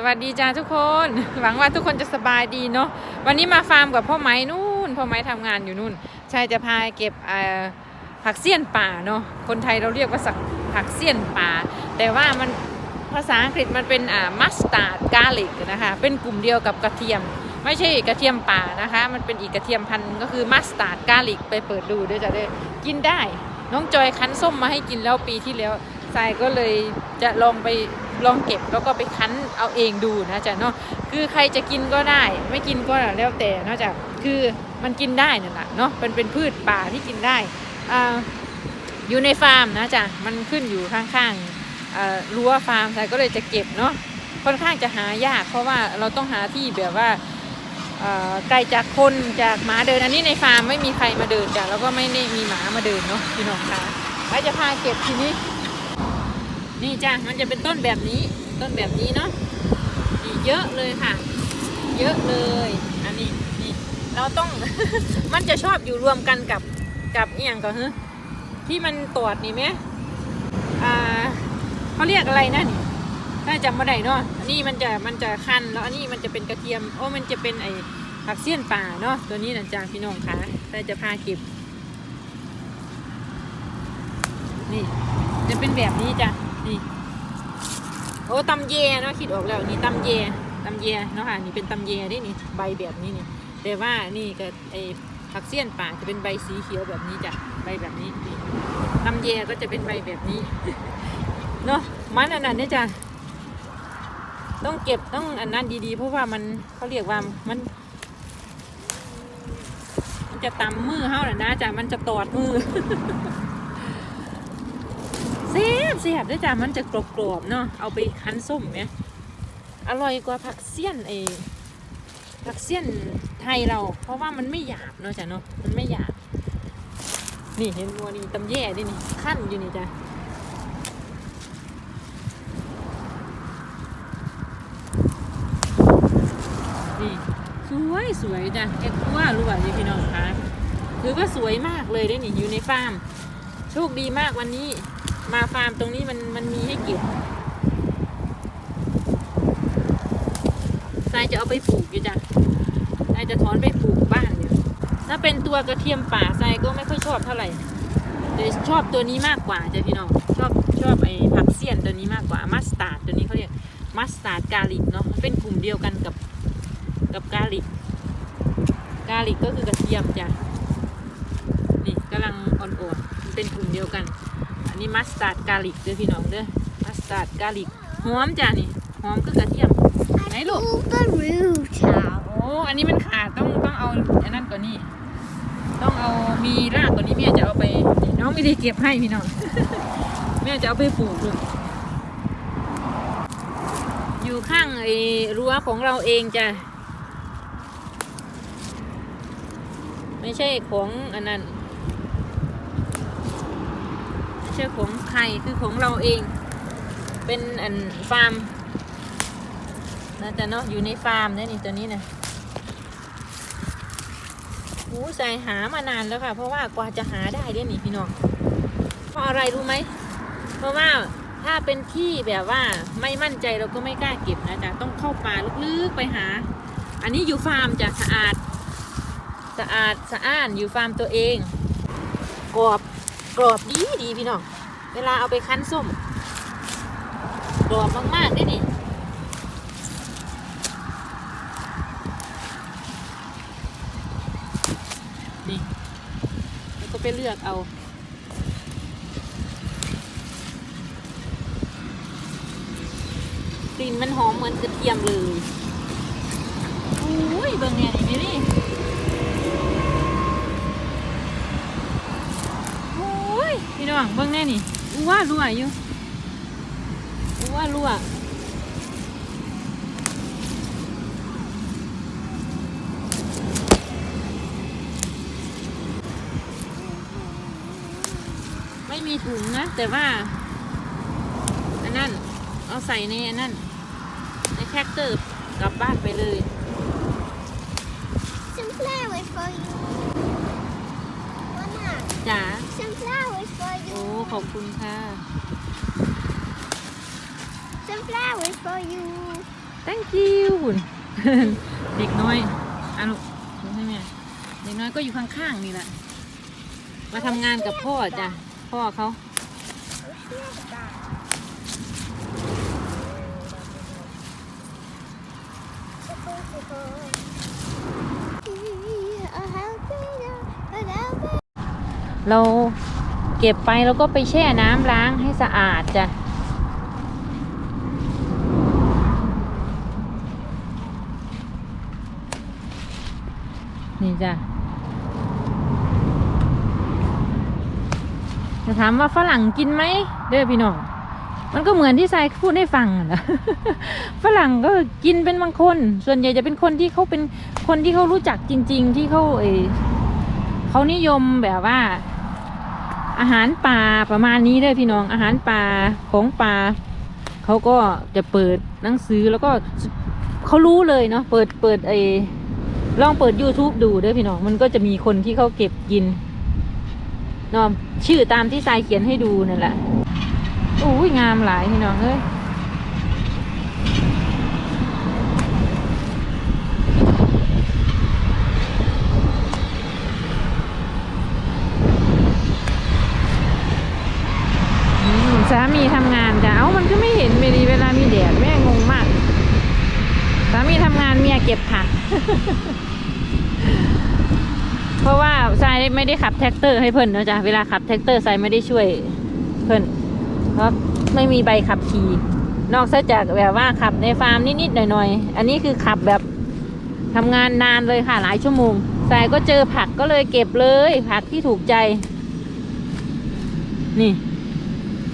สวัสดีจ้าทุกคน หวังว่าทุกคนจะสบายดีเนาะวันนี้มาฟาร์มกับพ่อไม้นู่นพ่อไม้ทำงานอยู่นู่นชายจะพาเก็บอ่อผักเสี้ยนป่าเนาะคนไทยเราเรียกว่าสักผักเสี้ยนป่า แต่ว่ามันภาษาอังกฤษมันเป็นอ่ามัสตาร์ดกาลิกนะคะเป็นกลุ่มเดียวกับกระเทียม ไม่ใช่กระเทียมป่านะคะ มันเป็นอีกกระเทียมพันธุ์ก็คือมัสตาร์ดกาลิกไปเปิดดูเดี๋ยจะได้กินได้ น้องจอยคั้นส้มมาให้กินแล้วปีที่แล้วทรายก็เลยจะลองไป ลองเก็บแล้วก็ไปคั้นเอาเองดูนะจ๊ะเนาะคือใครจะกินก็ได้ ไม่กินก็แล้วแต่นอกจากคือมันกินได้นั่นแหละเนาะเป็นเป็นพืชป่าที่กินได้อ่าอยู่ในฟาร์มนะจ๊ะมันขึ้นอยู่ข้างๆรั้วฟาร์มทรายก็เลยจะเก็บเนาะค่อนข้างจะหายาก เพราะว่าเราต้องหาที่แบบว่าไกลจากคนจากหมาเดินอันนี้ในฟาร์มไม่มีใครมาเดินจ้ะแล้วก็ไม่ได้มีหมามาเดินเนาะพี่น้องคะไปจะพาเก็บทีนี้ นี่จ้ะมันจะเป็นต้นแบบนี้ ต้นแบบนี้เนาะนี่เยอะเลยค่ะ เยอะเลยอันนี้นี่เราต้องมันจะชอบอยู่รวมกันกับกับอียงก่อนเฮ้ที่มันตรวจนี่ไหมอ่าเขาเรียกอะไรนะนี่ถ้าจำไม่ได้เนาะอันนี้มันจะมันจะคันแล้วอันนี้มันจะเป็นกระเทียมโอ้มันจะเป็นไอผักเสี้ยนป่าเนาะตัวนี้นะจ๊ะพี่น้องคะแต่จะพาเก็บนี่จะเป็นแบบนี้จ้ะ นี่โอ้ตำเยเนาะคิดออกแล้วนี่ตำเยตำเยเนาะค่ะนี่เป็นตำเยนี่นี่ใบแบบนี้นี่แต่ว่านี่ก็ไอผักเสี้ยนป่าจะเป็นใบสีเขียวแบบนี้จ้ะใบแบบนี้นี่ตำเยก็จะเป็นใบแบบนี้เนาะมันอันนั้นเนี่ยจ้ะต้องเก็บต้องอันนั้นดีๆ เพราะว่ามันเขาเรียกว่ามันมันจะตำมือเฮาน่ะนะจ้ะมันจะตอดมือ สียบเสียบด้วยจ้ะมันจะกรอบๆเนาะเอาไปคั้นส้มเนี่ยอร่อยกว่าผักเสี้ยนเองผักเสี้ยนไทยเรา เพราะว่ามันไม่หยาบเนาะจ้ะเนาะมันไม่หยาบนี่เห็นวัวนี่ตำแย่ดินี่ขั้นอยู่นี่จ้ะนี่สวยสวยจ้ะแกกว่ารู้ว่านี่พี่น้องคะคือว่าสวยมากเลยได้นี่อยู่ในฟาร์มโชคดีมากวันนี้ มาฟาร์มตรงนี้มันมันมีให้เก็บทรายจะเอาไปปลูกอยู่จ้ะทรายจะถอนไปปลูกบ้านอยู่ถ้าเป็นตัวกระเทียมป่าทรายก็ไม่ค่อยชอบเท่าไหร่แต่ชอบตัวนี้มากกว่าจ้ะพี่น้อง ชอบชอบไอ้ผักเสี้ยนตัวนี้มากกว่ามัสตาร์ดตัวนี้เขาเรียกมัสตาร์ดกาลิกเนาะเป็นกลุ่มเดียวกันกับกับกาลิกกาลิกก็คือกระเทียมจ้ะนี่กำลังอ่อนๆเป็นกลุ่มเดียวกัน นนี้มัสตาร์ดกาลิกเด้อพี่น้องเด้อมัสตาร์ดกาลิกหอมจ้ะนี่หอมคือกระเทียมไหนลูก the roof out. โอ้อันนี้มันขาดต้องต้องเอาอันนั้นกว่านี้ ต้องเอามีรากกว่านี้แม่จะเอาไปนี่น้องไม่ได้เก็บให้พี่น้อง แม่จะเอาไปปลูกลูกอยู่ข้างไอ้รั้วของเราเองจ้ะไม่ใช่ของอันนั้น ไม่ใช่ของใครคือของเราเอง เป็นอันฟาร์มน่าจะเนาะอยู่ในฟาร์มเนี่ยนี่ตัวนี้นะโอ้ใส่หามานานแล้วค่ะ เพราะว่ากว่าจะหาได้เนี่ยนี่พี่น้องเพราะอะไรรู้ไหมเพราะว่าถ้าเป็นที่แบบว่าไม่มั่นใจเราก็ไม่กล้าเก็บนะจ๊ะต้องเข้าป่าลึกๆไปหา อันนี้อยู่ฟาร์มจะสะอาด สะอาดสะอ้านอยู่ฟาร์มตัวเองกรอบ กรอบดีดีพี่น้อง เวลาเอาไปคั้นส้มกรอบมากๆได้นี่นี่แล้วก็ไปเลือกเอากลิ่นมันหอมเหมือนกระเทียมเลยโอ้ยเบิ่งเนี่ยนี่นี่อ้ย พี่น้องเบิ่งแน่นี่อู้ว่ารั่วอยู่อู้ว่ารั่วไม่มีถุงนะ แต่ว่า อันนั้น เอาใส่ในอันนั้น ในแท็กเตอร์กลับบ้านไปเลย Some flowers for you. Mama, จ๋า some flowers for โอ้ you. ขอบคุณค่ะ Some flowers for you. thank you หุ่นเด็กน้อยอะลูกดูให้แม่เด็กน้อยก็อยู่ข้างๆนี่แหละมาทำงานกับพ่อจ้ะพ่อเขาเรา เก็บไปแล้วก็ไปแช่น้ำล้างให้สะอาดจ้ะนี่จ้ะจะถามว่าฝรั่งกินไหมเด้อพี่น้องมันก็เหมือนที่ทรายพูดให้ฟังนะฝรั่งก็กินเป็นบางคน ส่วนใหญ่จะเป็นคนที่เขาเป็นคนที่เขารู้จักจริง ๆ ที่เขาเออเขานิยมแบบว่า อาหารป่าประมาณนี้เด้อพี่น้องอาหารป่าของป่าเขาก็จะเปิดหนังสือแล้วก็เขารู้เลยเนาะเปิดเปิดไอลองเปิด YouTube ดูเด้อพี่น้องมันก็จะมีคนที่เขาเก็บกินนอมชื่อตามที่ทรายเขียนให้ดูนั่นแหละโอ้ยงามหลายพี่น้องเอ้ย อืมสามีทำงานจ้ะเอ้ามันก็ไม่เห็นเมรีเวลามีแดดแม่งงมาก สามีทำงานเมียเก็บผัก เพราะว่าทรายไม่ได้ขับแท็กเตอร์ให้เพิ่นนะจ้ะเวลาขับแท็กเตอร์ทรายไม่ได้ช่วยเพิ่น เพราะไม่มีใบขับขี่นอกจากแบบว่าขับในฟาร์มนิดๆหน่อยๆ อันนี้คือขับแบบทำงานนานเลยค่ะหลายชั่วโมงทรายก็เจอผักก็เลยเก็บเลย ผักที่ถูกใจ นี่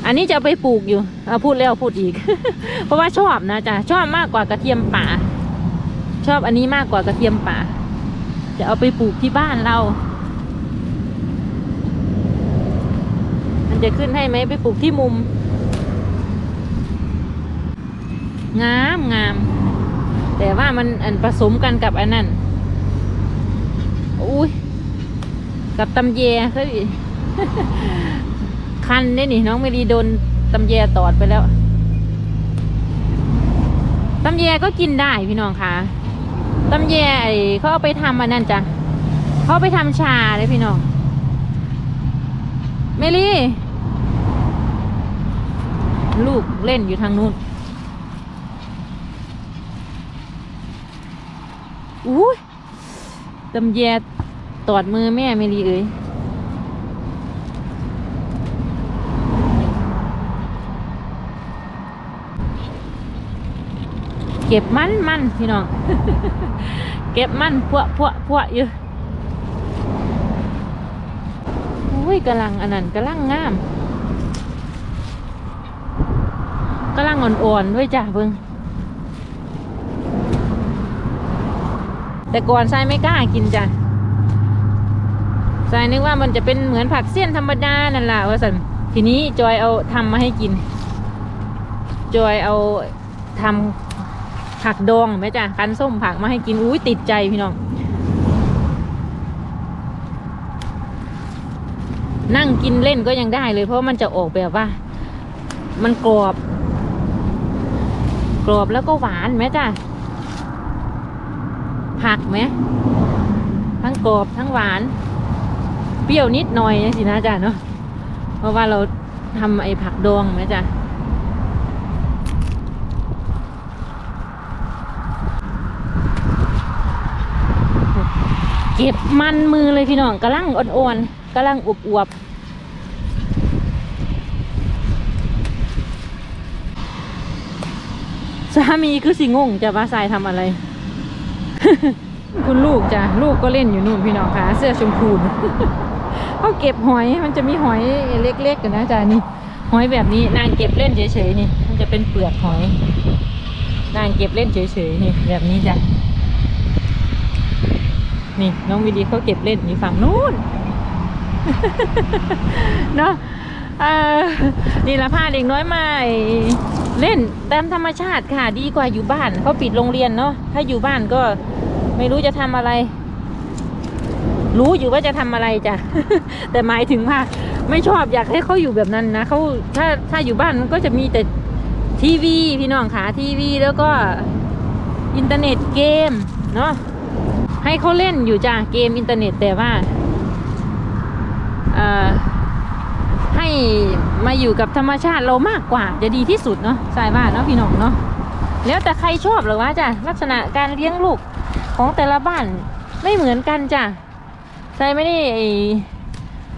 อันนี้จะไปปลูกอยู่เอาพูดแล้วพูดอีก เพราะว่าชอบนะจ๊ะชอบมากกว่ากระเทียมป่า ชอบอันนี้มากกว่ากระเทียมป่า จะเอาไปปลูกที่บ้านเรา มันจะขึ้นให้ไหมไปปลูกที่มุม งามงาม แต่ว่ามันอันผสมกันกับอันนั้นอุ้ยกับตำเยเฮ้ย คันได้นี่ น้องเมรีโดนตำแยตอดไปแล้วตำแยก็กินได้พี่น้องคะตำแยไอเขาเอาไปทำอันนั้นจ้ะเขาไปทำชาเลยพี่น้องเมลี่ ลูกเล่นอยู่ทางนู้นอุ้ยตำแยตอดมือแม่เมลี่เอ้ย เก็บมันมันพี่น้อง เก็บมันพวกพวกพวกอยู่อุ้ยกำลังอันนั้นกำลังงามกำลังอ่อนๆด้วยจ้ะเพิ่งแต่ก่อนทรายไม่กล้ากินจ้ะทรายนึกว่ามันจะเป็นเหมือนผักเสี้ยนธรรมดานั่นแหละว่าสันทีนี้จอยเอาทำมาให้กิน จอยเอาทำ ผักดองไหมจ้ะคันส้มผักมาให้กินอุ้ยติดใจพี่น้อง นั่งกินเล่นก็ยังได้เลย เพราะมันจะออกแบบว่า มันกรอบ กรอบแล้วก็หวานไหมจ้ะผักไหมทั้งกรอบทั้งหวาน เปรี้ยวนิดหน่อยสินะจ้ะเนาะเพราะว่าเราทำไอ้ผักดองไหมจ้ะ เก็บมันมือเลยพี่น้องกำลังอ่อนๆกำลังอวบๆสามีคือสิงงจะว่าทรายทำอะไร คุณลูกจ้ะลูกก็เล่นอยู่นู่นพี่น้องคะเสื้อชมพูเขาเก็บหอยมันจะมีหอยเล็กๆกันนะจ๊ะนี่ หอยแบบนี้นางเก็บเล่นเฉยๆนี่ มันจะเป็นเปลือกหอย นางเก็บเล่นเฉยๆนี่แบบนี้จ้ะ นี่น้องวิดีเขาเก็บเล่นอยู่ฝั่งนู้นเนาะนี่ละพาเด็กน้อยมาเล่นตามธรรมชาติค่ะดีกว่าอยู่บ้านเขาปิดโรงเรียนเนาะถ้าอยู่บ้านก็ไม่รู้จะทำอะไร รู้อยู่ว่าจะทำอะไรจ้ะแต่หมายถึงว่าไม่ชอบอยากให้เขาอยู่แบบนั้นนะเขาถ้าถ้าอยู่บ้านมันก็จะมีแต่ทีวีพี่น้องค่ะทีวีแล้วก็อินเทอร์เน็ตเกมเนาะ ให้เขาเล่นอยู่จ้ะเกมอินเทอร์เน็ตแต่ว่าให้มาอยู่กับธรรมชาติเรามากกว่าจะดีที่สุดเนาะสายว่าเนาะพี่น้องเนาะแล้วแต่ใครชอบหรือวะจ้ะลักษณะการเลี้ยงลูกของแต่ละบ้านไม่เหมือนกันจ้ะทรายไม่ได้ไอ้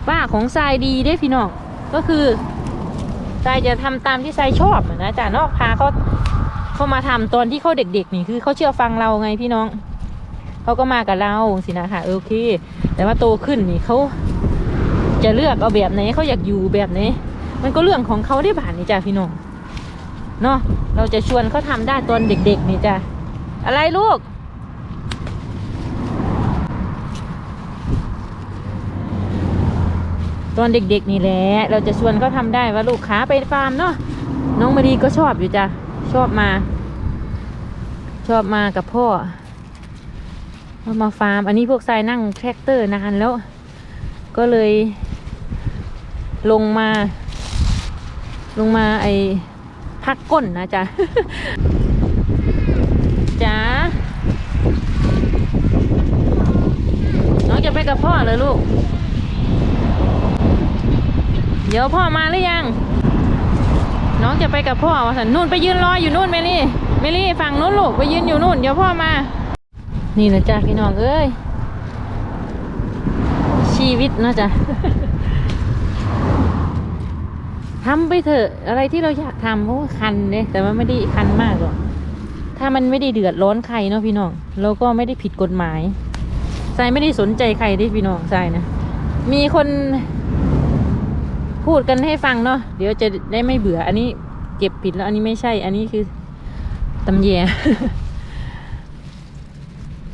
ว่าของทรายดีเด้พี่น้องก็คือทรายจะทำตามที่ทรายชอบนะจ้ะเนอกพาเขาเขามาทำตอนที่เขาเด็ก ๆ นี่คือเขาเชื่อฟังเราไงพี่น้อง เขาก็มากับเราสินะคะโอเค แต่ว่าโตขึ้นนี่เขาจะเลือกเอาแบบไหนเขาอยากอยู่แบบไหนมันก็เรื่องของเขาได้บ้านนี่จ้ะพี่น้องเนาะเราจะชวนเขาทำได้ตอนเด็ก ๆ นี่จ้ะอะไรลูก ตอนเด็ก ๆ นี่แหละเราจะชวนเขาทำได้ว่าลูกค้าไปฟาร์มเนาะน้องมารีก็ชอบอยู่จ้ะชอบมา ชอบมากับพ่อ เอามาฟาร์ม อันนี้พวกทรายนั่งแทรกเตอร์นานแล้ว ก็เลย ลงมา ลงมาไอพักก้นนะจ๊ะจ๋าน้องจะไปกับพ่อเลยลูก เดี๋ยวพ่อมาหรือยัง น้องจะไปกับพ่อวะสันนู่นไปยืนรออยู่นู่นเมลี่เมลี่ฝั่งนู้นลูกไปยืนอยู่นู่น เดี๋ยวพ่อมา นี่นะจ๊ะพี่น้องเอ้ยชีวิตนะจ๊ะทำไปเถอะอะไรที่เราอยากทำเพราะว่าคันเนี่ยแต่ว่าไม่ได้คันมากหรอกถ้ามันไม่ได้เดือดร้อนใครเนาะพี่น้องเราก็ไม่ได้ผิดกฎหมายทรายไม่ได้สนใจใครที่พี่น้องทรายนะมีคนพูดกันให้ฟังเนาะเดี๋ยวจะได้ไม่เบื่อ อันนี้เก็บผิดแล้วอันนี้ไม่ใช่ อันนี้คือตำแย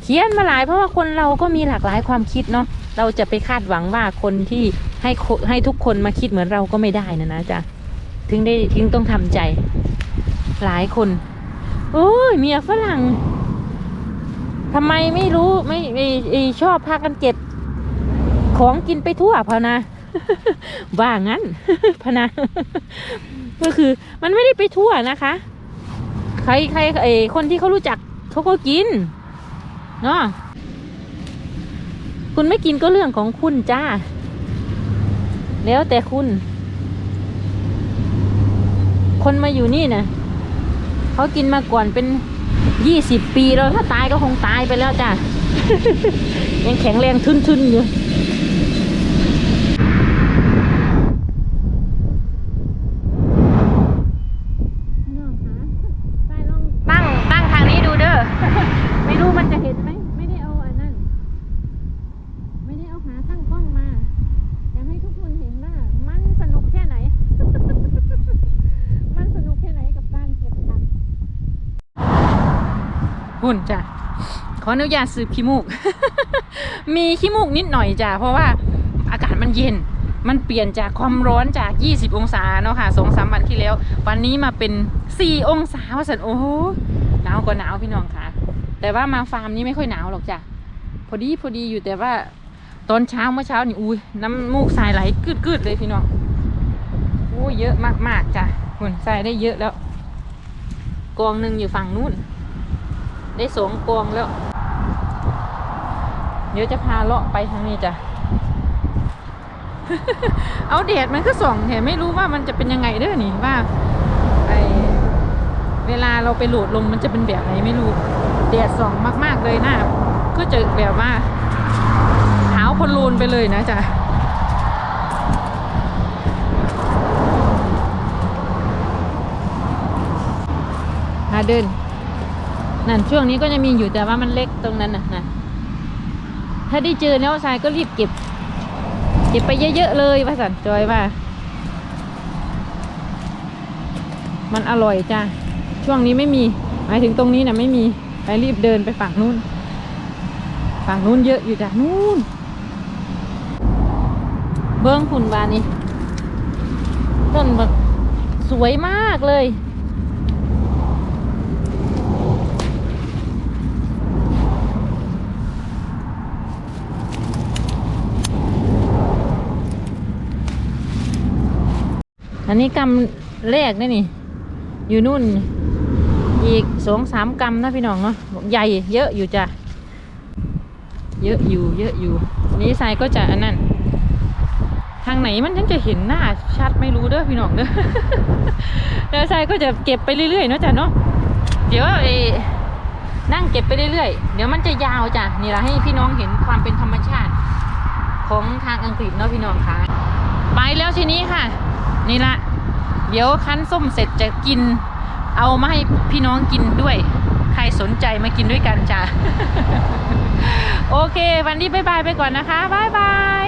เขียนมาหลายเพราะว่าคนเราก็มีหลากหลายความคิดเนาะเราจะไปคาดหวังว่าคนที่ให้ให้ทุกคนมาคิดเหมือนเราก็ไม่ได้นะนะจ๊ะถึงได้ถึงต้องทำใจ หลายคน โอ้ยเมียฝรั่งทำไมไม่รู้ไม่ไม่ไม่ชอบพากันเก็บ ของกินไปทั่วพะนะว่างั้นพนะก็คือมันไม่ได้ไปทั่วนะคะ ใครใครไอคนที่เขารู้จักเขาก็กิน เนาะคุณไม่กินก็เรื่องของคุณจ้า แล้วแต่คุณ คนมาอยู่นี่นะเขากินมาก่อนเป็นยี่สิบปีแล้วถ้าตายก็คงตายไปแล้วจ้ายังแข็งแรงทุนๆอยู่ ตั้งตั้งทางนี้ดูเด้อ ไม่รู้มันจะเห็นไหม ไม่ได้เอาอันนั้น ไม่ได้เอาหาตั้งกล้องมา อยากให้ทุกคนเห็นว่ามันสนุกแค่ไหน มันสนุกแค่ไหนกับการเก็บผักหุ่ นจ้ะขออนุญาตสืบขี้มูก มีขี้มูกนิดหน่อยจ้ะเพราะว่าอากาศมันเย็น มันเปลี่ยนจากความร้อนจาก 20 องศาเนาะค่ะสองสามวันที่แล้ว วันนี้มาเป็น 4 องศาว่าสันโอ้โหหนาวกว่าหนาวพี่น้องค่ะ แต่ว่ามาฟาร์มนี้ไม่ค่อยหนาวหรอกจ้ะพอดีพอดีอยู่แต่ว่าตอนเช้าเมื่อเช้านี่อุ้ยน้ำมูกสายไหลกึดๆเลยพี่น้องโอ้ยเยอะมากๆจ้ะหุ่นใส่ได้เยอะแล้ว กองหนึ่งอยู่ฝั่งนู้น ได้สองกองแล้ว เดี๋ยวจะพาเลาะไปทางนี้จ้ะ เอาแดดมันก็ส่องแถมไม่รู้ว่ามันจะเป็นยังไงเด้อนี่ว่าไอเวลาเราไปโหลดลงมันจะเป็นแบบไหนไม่รู้แดดส่องมาก ๆเลยหน้าก็จะแบบว่าขาวคนรูนไปเลยนะจ๊ะหาเดิน นั่นช่วงนี้ก็จะมีอยู่แต่ว่ามันเล็กตรงนั้นนะนะถ้าได้เจอแล้วชายก็รีบเก็บ เก็บไปเยอะๆเลยว่าสันจอยว่า มันอร่อยจ้าช่วงนี้ไม่มีหมายถึงตรงนี้นะไม่มีไปรีบเดินไปฝั่งนู้น ฝั่งนู้นเยอะอยู่จ้ะนู้นเบิ้องขุนบานนี่ต้นแบบสวยมากเลย อันนี้กำแรกนี่นี่ อยู่นู่น อีกสองสามกรัมนะพี่น้องเนาะใหญ่เยอะอยู่จ้ะ เยอะอยู่ เยอะอยู่นี้ทรายก็จะอันนั้นทางไหนมันยังจะเห็นหน้าชัดไม่รู้เด้อพี่น้องเด้อแล้วทรายก็จะเก็บไปเรื่อยๆเนาะจ้ะเนาะเดี๋ยวเออนั่งเก็บไปเรื่อยๆ เดี๋ยวมันจะยาวจ้ะนี่ละให้พี่น้องเห็นความเป็นธรรมชาติ ของทางอังกฤษเนาะพี่น้องคะไปแล้วทีนี้ค่ะ นี่ละ เดี๋ยวคั้นส้มเสร็จจะกิน เอามาให้พี่น้องกินด้วย ใครสนใจมากินด้วยกันจ้ะ โอเค วันนี้บายบายไปก่อนนะคะบายบาย